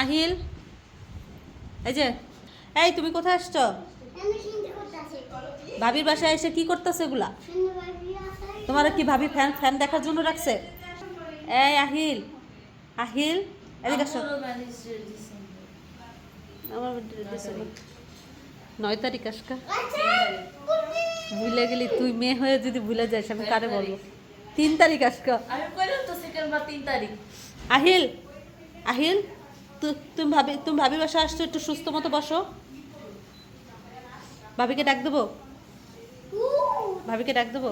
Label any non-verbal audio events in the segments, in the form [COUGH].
আহিল এই যে এই তুমি কোথায় আসছো? আমি ভাবির বাসায় এসে কি করতেছে এগুলা? তোমার কি ভাবি ফ্যান ফ্যান দেখার জন্য রাখছে? এই আহিল আহিল এদিকে আসো। আমার নয় তারিখ আজকা। আচ্ছা ভুলে গেলি তুই মেয়ে হয়ে যদি ভুলে যাস আমি কারে বলব? তিন তারিখ আজকা। আমি কইলাম তো সেকেন্ড বা তিন তারিখ। আহিল আহিল তুমি ভাবি তুমি ভাবি বাসা আসছো একটু সুস্থ মতো বসো। ভাবিকে ডাক দেবো? ভাবিকে ডাক দেবো?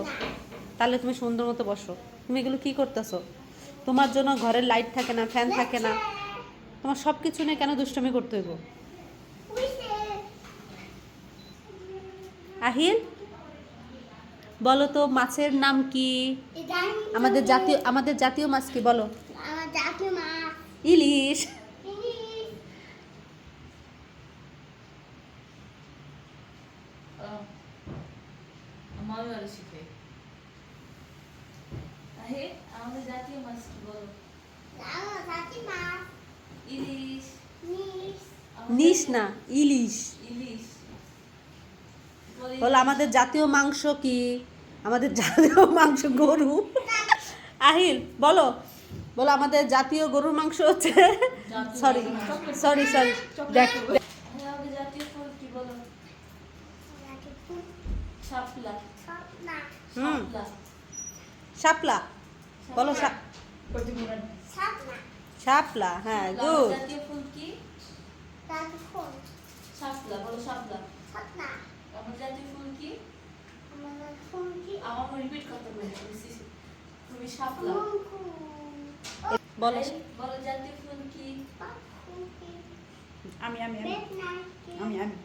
তাহলে তুমি সুন্দর মতো বসো। তুমি এগুলো কী করতেছো? তোমার জন্য ঘরের লাইট থাকে না ফ্যান থাকে না। তোমার সব কিছু নিয়ে কেন দুষ্টমি করতে হইব? আহিল বলো তো মাছের নাম কি? আমাদের জাতীয় আমাদের জাতীয় মাছ কি বলো। ইলিশ। শিখে আহে আমাদের জাতীয় মাছ কি বলো? জাতীয় মাছ। ইলিশ। নিস না ইলিশ। ইলিশ। বলে আমাদের জাতীয় মাংস কি? আমাদের জাতীয় মাংস গরু। আহিল বলো। বলো আমাদের জাতীয় গরুর মাংস হচ্ছে সরি সরি সরি দেখ জাতীয় ফুল কি বলো? হুম। শাপলা। শাপলা। বলো শাপলা। হ্যাঁ গুড। জাতীয় ফুল কি? শাপলা বলো শাপলা। আমার জাতীয় ফুল কি? আমার ফুল কি? আমার রিপিট করতে বলে তুমি শাপলা। বলো বলো জাতীয় ফুল কি? আমি আমি আমি। আমি আমি।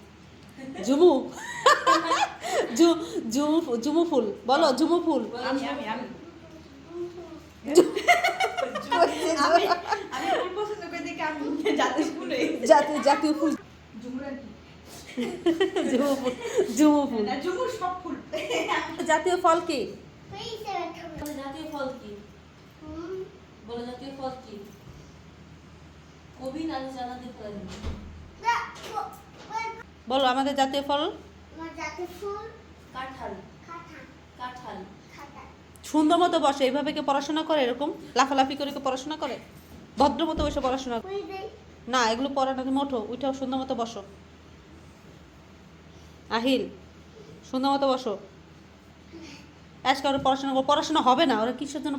ঝুমু [LAUGHS] জু- ঝুমু ফুল বলো ঝুমু ফুল। জাতীয় ফুল। জাতীয় ফুল। কি? জাতীয় ফল কি? বলো জাতীয় ফল কি? বলো জাতীয় ফল কি? কবি নালে জানাতে পারেন না ও- ও- বলো আমাদের জাতীয় ফল? আমার জাতীয় ফুল? কাঁঠাল। কাঁঠাল। সুন্দর মতো বসে এইভাবে কে পড়াশোনা করে এরকম? লাফালাফি করে কে পড়াশোনা করে? ভদ্র মতো বসে পড়াশোনা করে। না এগুলো পড়া না তুমি ওঠো উঠেও সুন্দর মতো বসো। আহিল সুন্দর মতো বসো। আজকে ওরা পড়াশোনা পড়াশোনা হবে না ওরা কিসের জন্য